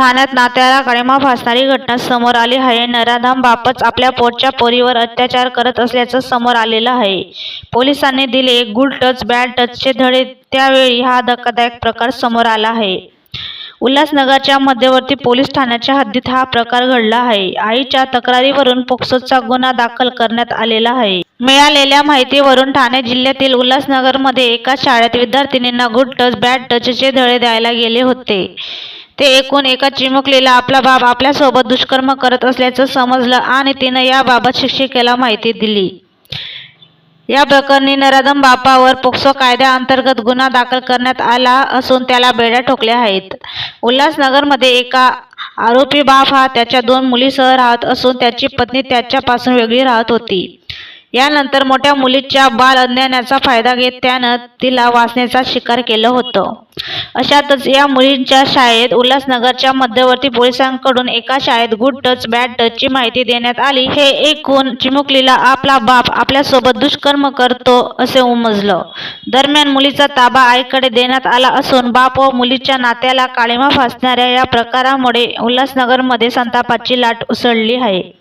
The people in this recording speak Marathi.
ठाण्यात नात्याला काळिमा फासणारी घटना समोर आली आहे. नराधाम बापच आपल्या पोटच्या पोरीवर अत्याचार करत असल्याचं समोर आलेलं आहे. पोलिसांनी दिले गुड टच बॅड टचचे धडे. त्यावेळी हा धक्कादायक प्रकार समोर आला आहे. उल्हासनगरच्या मध्यवर्ती पोलीस ठाण्याच्या हद्दीत हा प्रकार घडला आहे. आईच्या तक्रारीवरून पोक्सोचा गुन्हा दाखल करण्यात आलेला आहे. मिळालेल्या माहितीवरून ठाणे जिल्ह्यातील उल्हासनगरमध्ये एका शाळेत विद्यार्थिनींना गुड टच बॅड टचचे धडे द्यायला गेले होते. ते ऐकून एका चिमुकलीला आपला बाप आपल्यासोबत दुष्कर्म करत असल्याचं समजलं आणि तिनं याबाबत शिक्षिकेला माहिती दिली. या प्रकरणी नराधम बापावर पोक्सो कायद्याअंतर्गत गुन्हा दाखल करण्यात आला असून त्याला बेड्या ठोकल्या आहेत. उल्हासनगरमध्ये एका आरोपी बाप हा त्याच्या दोन मुलीसह राहत असून त्याची पत्नी त्याच्यापासून वेगळी राहत होती. यानंतर मोठ्या मुलीच्या बाल अज्ञानाचा फायदा घेत त्यानं तिला वाचण्याचा शिकार केलं होतं. अशातच या मुलींच्या शाळेत उल्हासनगरच्या मध्यवर्ती पोलिसांकडून एका शाळेत गुड टच बॅड टचची माहिती देण्यात आली. हे ऐकून चिमुकलीला आपला बाप आपल्यासोबत दुष्कर्म करतो असे उमजलं. दरम्यान मुलीचा ताबा आईकडे देण्यात आला असून बाप व मुलीच्या नात्याला काळिमा फासणाऱ्या या प्रकारामुळे उल्हासनगरमध्ये संतापाची लाट उसळली आहे.